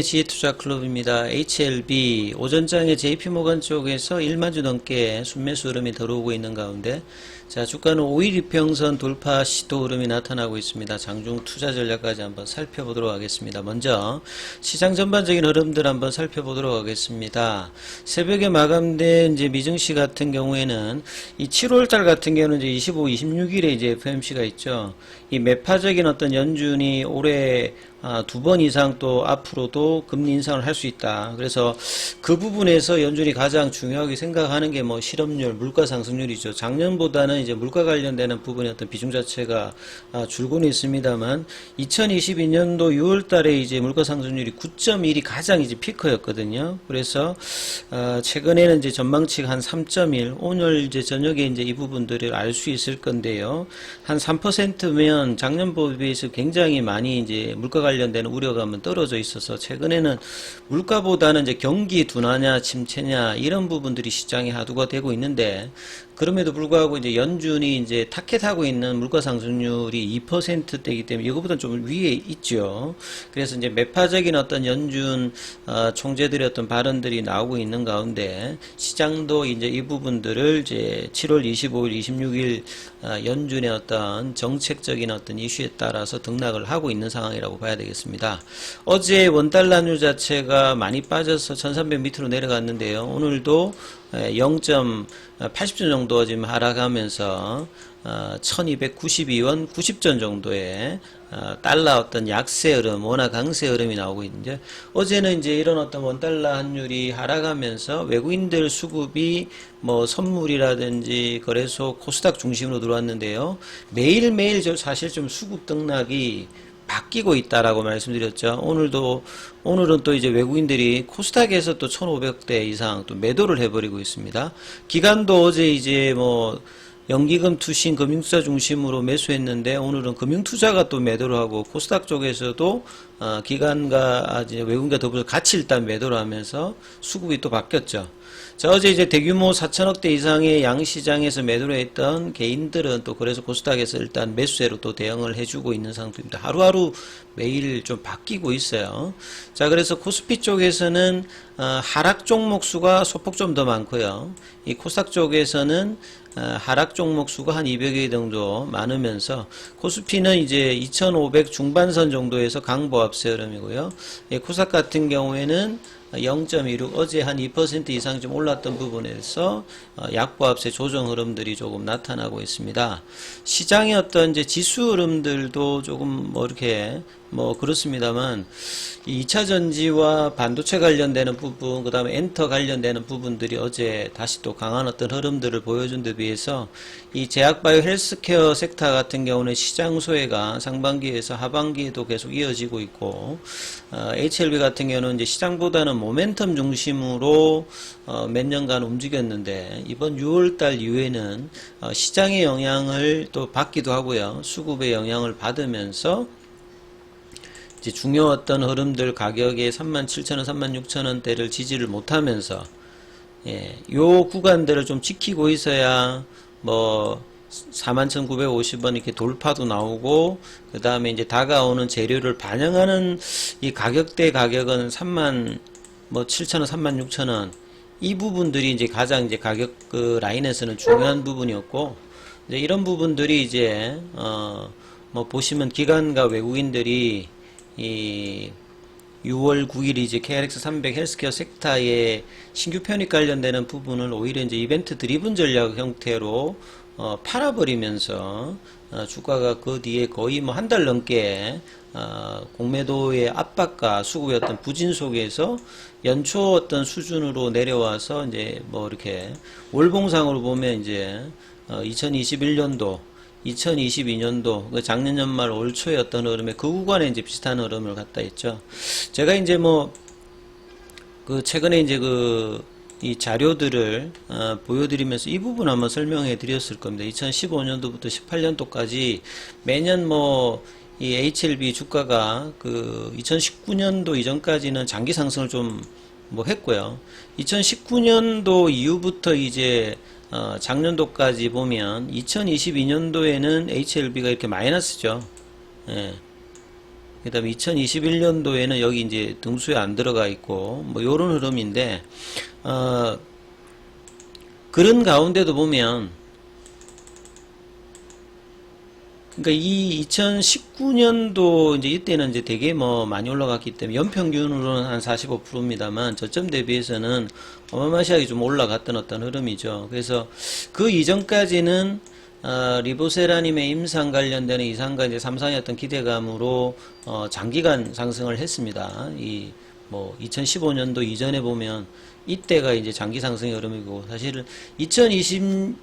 지혜투자클럽입니다. HLB 오전장에 JP모간 쪽에서 1만 주 넘게 순매수 흐름이 들어오고 있는 가운데 자 주가는 5일 이평선 돌파 시도 흐름이 나타나고 있습니다. 장중 투자 전략까지 한번 살펴보도록 하겠습니다. 먼저 시장 전반적인 흐름들 한번 살펴보도록 하겠습니다. 새벽에 마감된 이제 미증시 같은 경우에는 이 7월달 같은 경우는 이제 25, 26일에 이제 FMC가 있죠. 이 매파적인 어떤 연준이 올해 아, 두 번 이상 또 앞으로도 금리 인상을 할 수 있다. 그래서 그 부분에서 연준이 가장 중요하게 생각하는 게 뭐 실업률, 물가 상승률이죠. 작년보다는 이제 물가 관련되는 부분의 어떤 비중 자체가 아, 줄고는 있습니다만 2022년도 6월 달에 이제 물가 상승률이 9.1이 가장 이제 피크였거든요. 그래서 아, 최근에는 이제 전망치가 한 3.1, 오늘 이제 저녁에 이제 이 부분들을 알 수 있을 건데요. 한 3%면 작년보에 비해서 굉장히 많이 이제 물가 관련 되는 우려감은 떨어져 있어서 최근에는 물가보다는 이제 경기 둔화냐 침체냐 이런 부분들이 시장에 하두가 되고 있는데 그럼에도 불구하고 이제 연준이 이제 타켓하고 있는 물가 상승률이 2%대이기 때문에 이거보다 좀 위에 있죠. 그래서 이제 매파적인 어떤 연준 어, 총재들의 어떤 발언들이 나오고 있는 가운데 시장도 이제 이 부분들을 이제 7월 25일, 26일 어, 연준의 어떤 정책적인 어떤 이슈에 따라서 등락을 하고 있는 상황이라고 봐야 되겠습니다. 어제 원달러율 자체가 많이 빠져서 1300 밑으로 내려갔는데요. 오늘도 0.80전 정도 지금 하락하면서 1292원 90전 정도의 어, 달러 어떤 약세 흐름, 원화 강세 흐름이 나오고 있는데 어제는 이제 이런 어떤 원달러 환율이 하락하면서 외국인들 수급이 뭐 선물이라든지 거래소 코스닥 중심으로 들어왔는데요. 매일매일 저 사실 좀 수급 등락이 바뀌고 있다라고 말씀드렸죠. 오늘도 오늘은 또 이제 외국인들이 코스닥에서 또 1,500대 이상 또 매도를 해버리고 있습니다. 기간도 어제 이제 뭐 연기금 투신 금융투자 중심으로 매수했는데 오늘은 금융투자가 또 매도를 하고 코스닥 쪽에서도 어, 기관과 외국인과 더불어서 같이 일단 매도를 하면서 수급이 또 바뀌었죠. 자, 어제 이제 대규모 4천억대 이상의 양시장에서 매도를 했던 개인들은 또 그래서 코스닥에서 일단 매수세로 또 대응을 해주고 있는 상태입니다. 하루하루 매일 좀 바뀌고 있어요. 자, 그래서 코스피 쪽에서는 어, 하락 종목 수가 소폭 좀 더 많고요. 이 코스닥 쪽에서는 어, 하락 종목 수가 한 200여 정도 많으면서 코스피는 이제 2,500 중반선 정도에서 강보합세 흐름이고요. 예, 코스닥 같은 경우에는 0.16 어제 한 2% 이상 좀 올랐던 부분에서 어, 약보합세 조정 흐름들이 조금 나타나고 있습니다. 시장의 어떤 이제 지수 흐름들도 조금 뭐 이렇게 뭐 그렇습니다만 이 2차 전지와 반도체 관련되는 부분, 그다음에 엔터 관련되는 부분들이 어제 다시 또 강한 어떤 흐름들을 보여준 데 비해서 이 제약바이오 헬스케어 섹터 같은 경우는 시장 소외가 상반기에서 하반기에도 계속 이어지고 있고 어, HLB 같은 경우는 이제 시장보다는 모멘텀 중심으로 어, 몇 년간 움직였는데 이번 6월달 이후에는 어, 시장의 영향을 또 받기도 하고요. 수급의 영향을 받으면서 이제 중요했던 흐름들 가격에 37,000원, 36,000원대를 지지를 못하면서 예, 요 구간들을 좀 지키고 있어야 뭐 41,950원 이렇게 돌파도 나오고 그 다음에 이제 다가오는 재료를 반영하는 이 가격대 가격은 3만 뭐 7,000원, 36,000원. 이 부분들이 이제 가장 이제 가격 그 라인에서는 중요한 부분이었고 이제 이런 부분들이 이제 어 뭐 보시면 기관과 외국인들이 이 6월 9일 이제 KRX 300 헬스케어 섹터의 신규 편입 관련되는 부분을 오히려 이제 이벤트 드리븐 전략 형태로 어, 팔아버리면서 어, 주가가 그 뒤에 거의 뭐 한 달 넘게 어, 공매도의 압박과 수급의 어떤 부진 속에서 연초 어떤 수준으로 내려와서 이제 뭐 이렇게 월봉상으로 보면 이제 어, 2021년도 2022년도 그 작년 연말 올 초에 어떤 흐름에 그 구간에 이제 비슷한 흐름을 갖다 했죠. 제가 이제 뭐 그 최근에 이제 그 이 자료들을 어, 보여드리면서 이 부분 한번 설명해 드렸을 겁니다. 2015년도부터 18년도까지 매년 뭐 이 HLB 주가가 그 2019년도 이전까지는 장기 상승을 좀 뭐 했고요. 2019년도 이후부터 이제 어, 작년도까지 보면 2022년도에는 HLB가 이렇게 마이너스죠. 예. 그 다음에 2021년도에는 여기 이제 등수에 안 들어가 있고 뭐 요런 흐름인데 어 그런 가운데도 보면 그러니까 이 2019년도 이제 이때는 이제 되게 뭐 많이 올라갔기 때문에 연평균으로는 한 45%입니다만 저점 대비해서는 어마어마하게 좀 올라갔던 어떤 흐름이죠. 그래서 그 이전까지는 어, 리보세라님의 임상 관련되는 이상과 이제 어떤 기대감으로 어, 장기간 상승을 했습니다. 이 뭐 2015년도 이전에 보면 이때가 이제 장기 상승의 흐름이고 사실은 2020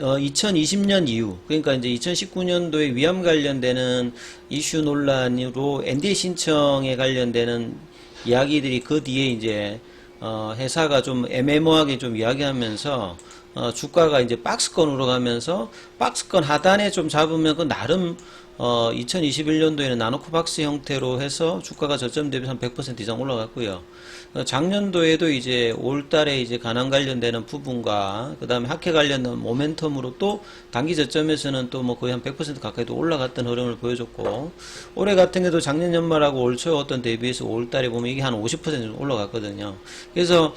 어, 2020년 이후, 그러니까 이제 2019년도에 위암 관련되는 이슈 논란으로 NDA 신청에 관련되는 이야기들이 그 뒤에 이제, 어, 회사가 좀 애매모호하게 좀 이야기하면서, 어, 주가가 이제 박스권으로 가면서, 박스권 하단에 좀 잡으면 그 나름, 어, 2021년도에는 나노코 박스 형태로 해서 주가가 저점 대비 한 100% 이상 올라갔고요. 어, 작년도에도 이제 5월 달에 이제 가난 관련되는 부분과 그 다음에 학회 관련된 모멘텀으로 또 단기 저점에서는 또 뭐 거의 한 100% 가까이도 올라갔던 흐름을 보여줬고 올해 같은 경우도 작년 연말하고 올 초에 어떤 대비해서 5월 달에 보면 이게 한 50% 정도 올라갔거든요. 그래서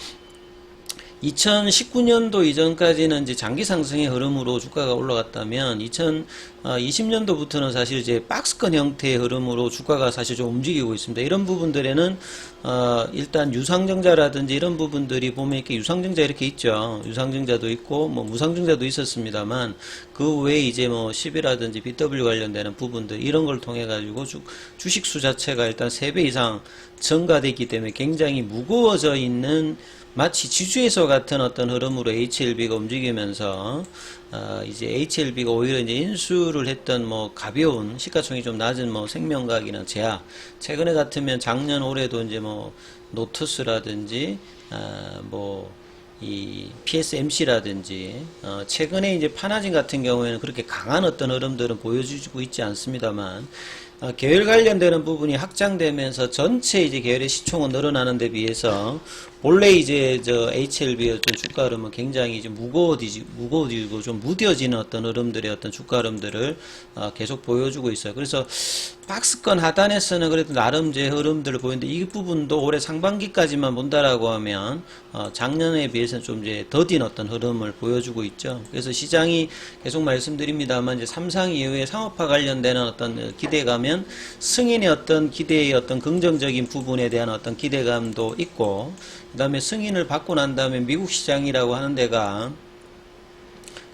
2019년도 이전까지는 이제 장기 상승의 흐름으로 주가가 올라갔다면 2020년도부터는 사실 이제 박스권 형태의 흐름으로 주가가 사실 좀 움직이고 있습니다. 이런 부분들에는 어 일단 유상증자라든지 이런 부분들이 보면 이렇게 유상증자 이렇게 있죠. 유상증자도 있고 뭐 무상증자도 있었습니다만 그 외에 이제 뭐 10이라든지 BW 관련되는 부분들 이런 걸 통해 가지고 주, 주식 수 자체가 일단 3배 이상 증가됐기 때문에 굉장히 무거워져 있는 마치 지주에서 같은 어떤 흐름으로 HLB가 움직이면서 어, 이제 HLB가 오히려 이제 인수를 했던 뭐 가벼운 시가총이 좀 낮은 뭐 생명과학이나 제약 최근에 같으면 작년 올해도 이제 뭐 노투스라든지 아, 뭐 이 PSMC라든지 어, 최근에 이제 파나진 같은 경우에는 그렇게 강한 어떤 흐름들은 보여주고 있지 않습니다만 어, 계열 관련되는 부분이 확장되면서 전체 이제 계열의 시총은 늘어나는 데 비해서 본래 이제 저 HLB의 어떤 주가 흐름은 굉장히 이제 무거워지고 무거워지고 좀 무뎌지는 어떤 흐름들의 어떤 주가 흐름들을 어, 계속 보여주고 있어요. 그래서 박스권 하단에서는 그래도 나름 제 흐름들을 보이는데 이 부분도 올해 상반기까지만 본다라고 하면 어, 작년에 비해서는 좀 이제 더딘 어떤 흐름을 보여주고 있죠. 그래서 시장이 계속 말씀드립니다만 이제 삼상 이후에 상업화 관련되는 어떤 기대감은 승인의 어떤 기대의 어떤 긍정적인 부분에 대한 어떤 기대감도 있고 그 다음에 승인을 받고 난 다음에 미국 시장이라고 하는 데가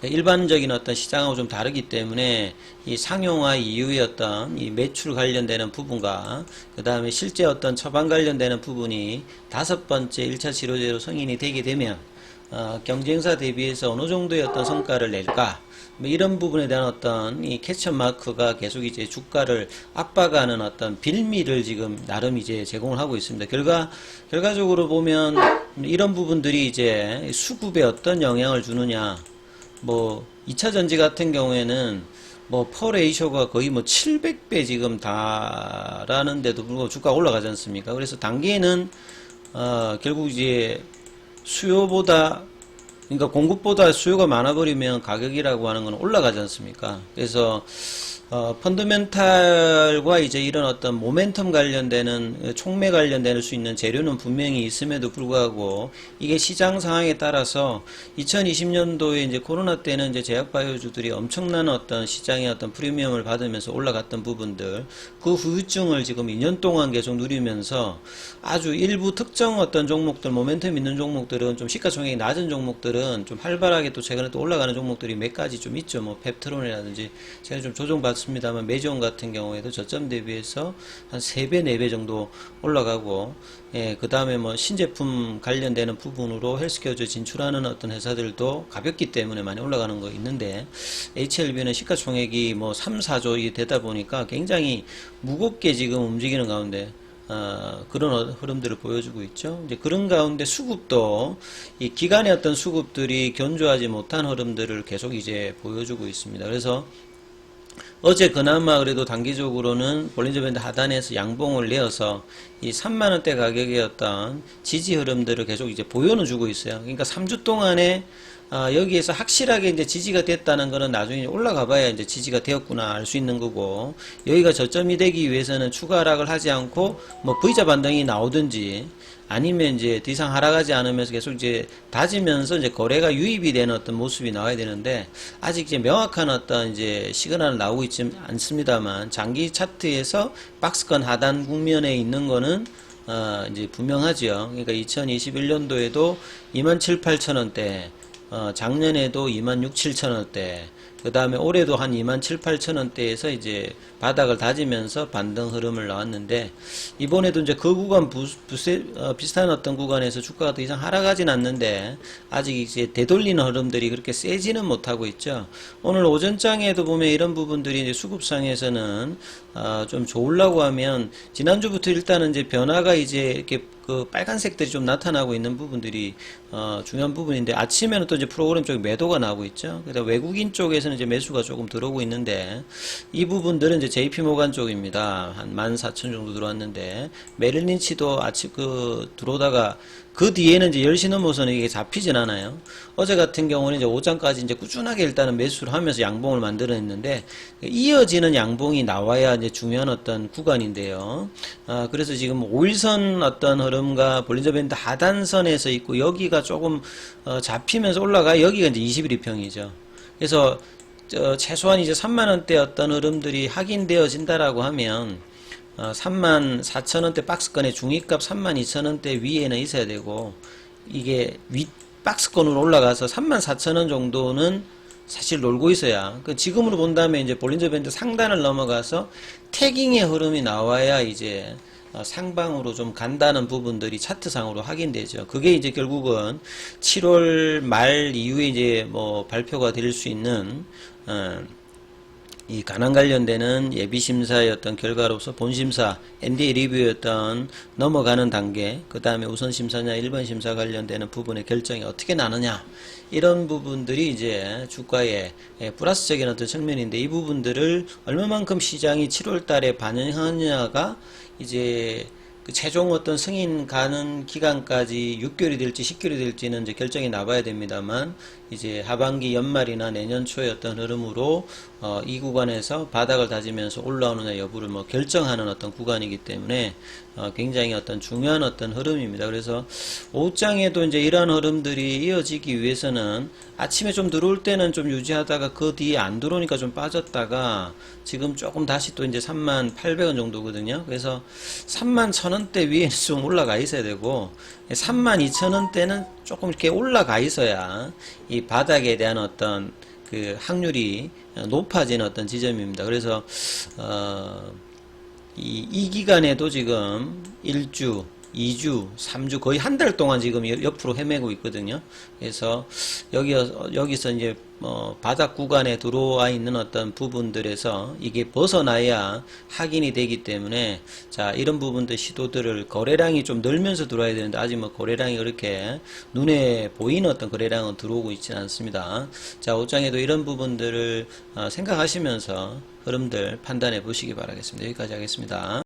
일반적인 어떤 시장하고 좀 다르기 때문에 이 상용화 이후의 어떤 이 매출 관련되는 부분과 그 다음에 실제 어떤 처방 관련되는 부분이 다섯 번째 1차 치료제로 승인이 되게 되면 어, 경쟁사 대비해서 어느 정도의 어떤 성과를 낼까 뭐 이런 부분에 대한 어떤 이 캐쳐 마크가 계속 이제 주가를 압박하는 어떤 빌미를 지금 나름 이제 제공을 하고 있습니다. 결과 결과적으로 보면 이런 부분들이 이제 수급에 어떤 영향을 주느냐 뭐 2차 전지 같은 경우에는 뭐 퍼레이쇼가 거의 뭐 700배 지금 다라는데도 불구하고 주가가 올라가지 않습니까? 그래서 단기에는 어 결국 이제 수요보다 그러니까 공급보다 수요가 많아버리면 가격이라고 하는 건 올라가지 않습니까? 그래서 어, 펀더멘탈과 이제 이런 어떤 모멘텀 관련되는 촉매 관련될 수 있는 재료는 분명히 있음에도 불구하고 이게 시장 상황에 따라서 2020년도에 이제 코로나 때는 이제 제약 바이오주들이 엄청난 어떤 시장의 어떤 프리미엄을 받으면서 올라갔던 부분들 그 후유증을 지금 2년 동안 계속 누리면서 아주 일부 특정 어떤 종목들 모멘텀 있는 종목들은 좀 시가총액이 낮은 종목들은 좀 활발하게 또 최근에 또 올라가는 종목들이 몇 가지 좀 있죠. 뭐 펩트론이라든지 제가 좀 조정받 습니다만 메지온 같은 경우에도 저점 대비해서 한 3배, 4배 정도 올라가고 예, 그 다음에 뭐 신제품 관련되는 부분으로 헬스케어즈 진출하는 어떤 회사들도 가볍기 때문에 많이 올라가는 거 있는데 HLB는 시가총액이 뭐 3, 4조 되다 보니까 굉장히 무겁게 지금 움직이는 가운데 어, 그런 흐름들을 보여주고 있죠. 이제 그런 가운데 수급도 이 기간의 어떤 수급들이 견조하지 못한 흐름들을 계속 이제 보여주고 있습니다. 그래서 어제 그나마 그래도 단기적으로는 볼린저 밴드 하단에서 양봉을 내어서 이 3만원대 가격의 어떤 지지 흐름들을 계속 이제 보여는 주고 있어요. 그러니까 3주 동안에 아, 여기에서 확실하게 이제 지지가 됐다는 거는 나중에 올라가 봐야 이제 지지가 되었구나 알 수 있는 거고 여기가 저점이 되기 위해서는 추가 하락을 하지 않고 뭐 V자 반등이 나오든지 아니면 이제 더 이상 하락하지 않으면서 계속 이제 다지면서 이제 거래가 유입이 되는 어떤 모습이 나와야 되는데 아직 이제 명확한 어떤 이제 시그널은 나오고 있지 않습니다만 장기 차트에서 박스권 하단 국면에 있는 거는 어 이제 분명하죠. 그러니까 2021년도에도 2만 7, 8천 원대, 어 작년에도 2만 6, 7천 원대, 그 다음에 올해도 한 2만 7, 8천 원대에서 이제 바닥을 다지면서 반등 흐름을 나왔는데 이번에도 이제 그 구간 부, 부세, 어, 비슷한 어떤 구간에서 주가가 더 이상 하락하진 않는데 아직 이제 되돌리는 흐름들이 그렇게 세지는 못하고 있죠. 오늘 오전장에도 보면 이런 부분들이 이제 수급상에서는 어, 좀 좋으려고 하면 지난주부터 일단은 이제 변화가 이제 이렇게 그 빨간색들이 좀 나타나고 있는 부분들이 어, 중요한 부분인데 아침에는 또 이제 프로그램 쪽에 매도가 나오고 있죠. 그래서 외국인 쪽에서는 이제 매수가 조금 들어오고 있는데 이 부분들은 이제 JP 모간 쪽입니다. 한 14,000 정도 들어왔는데 메릴 린치도 아침 그 들어오다가 그 뒤에는 이제 10시 넘어서는 이게 잡히진 않아요. 어제 같은 경우는 이제 오전까지 이제 꾸준하게 일단은 매수를 하면서 양봉을 만들어냈는데 이어지는 양봉이 나와야 이제 중요한 어떤 구간인데요. 아, 그래서 지금 5일선 어떤 흐름과 볼린저 밴드 하단선에서 있고 여기가 조금 어, 잡히면서 올라가 여기가 이제 21일평이죠. 그래서 저 최소한 이제 3만 원대 어떤 흐름들이 확인되어진다라고 하면 어, 3만 4천 원대 박스권의 중위값 3만 2천 원대 위에는 있어야 되고 이게 윗 박스권으로 올라가서 3만 4천 원 정도는 사실 놀고 있어야 그 지금으로 본다면 이제 볼린저 밴드 상단을 넘어가서 태깅의 흐름이 나와야 이제 어, 상방으로 좀 간다는 부분들이 차트상으로 확인되죠. 그게 이제 결국은 7월 말 이후에 이제 뭐 발표가 될 수 있는 어, 이 가난 관련되는 예비 심사의 어떤 결과로서 본심사 NDA 리뷰였던 넘어가는 단계, 그 다음에 우선 심사냐 일반 심사 관련되는 부분의 결정이 어떻게 나느냐 이런 부분들이 이제 주가의 예, 플러스적인 어떤 측면인데 이 부분들을 얼마만큼 시장이 7월 달에 반영하느냐가 이제 그 최종 어떤 승인 가는 기간까지 6개월이 될지 10개월이 될지는 이제 결정이 나봐야 됩니다만 이제 하반기 연말이나 내년 초의 어떤 흐름으로 어, 이 구간에서 바닥을 다지면서 올라오느냐 여부를 뭐 결정하는 어떤 구간이기 때문에 어, 굉장히 어떤 중요한 어떤 흐름입니다. 그래서 오후장에도 이제 이러한 흐름들이 이어지기 위해서는 아침에 좀 들어올 때는 좀 유지하다가 그 뒤에 안 들어오니까 좀 빠졌다가 지금 조금 다시 또 이제 3만 800원 정도거든요. 그래서 3만 1000원대 위에는 좀 올라가 있어야 되고 3만 2천원대는 조금 이렇게 올라가 있어야 이 바닥에 대한 어떤 그 확률이 높아진 어떤 지점입니다. 그래서 어, 이, 이 기간에도 지금 1주, 2주, 3주 거의 한 달 동안 지금 여- 옆으로 헤매고 있거든요. 그래서 여기 여기서 이제 뭐 바닥 구간에 들어와 있는 어떤 부분들에서 이게 벗어나야 확인이 되기 때문에 자 이런 부분들 시도들을 거래량이 좀 늘면서 들어와야 되는데 아직 뭐 거래량이 그렇게 눈에 보이는 어떤 거래량은 들어오고 있지는 않습니다. 자 옷장에도 이런 부분들을 어, 생각하시면서 흐름들 판단해 보시기 바라겠습니다. 여기까지 하겠습니다.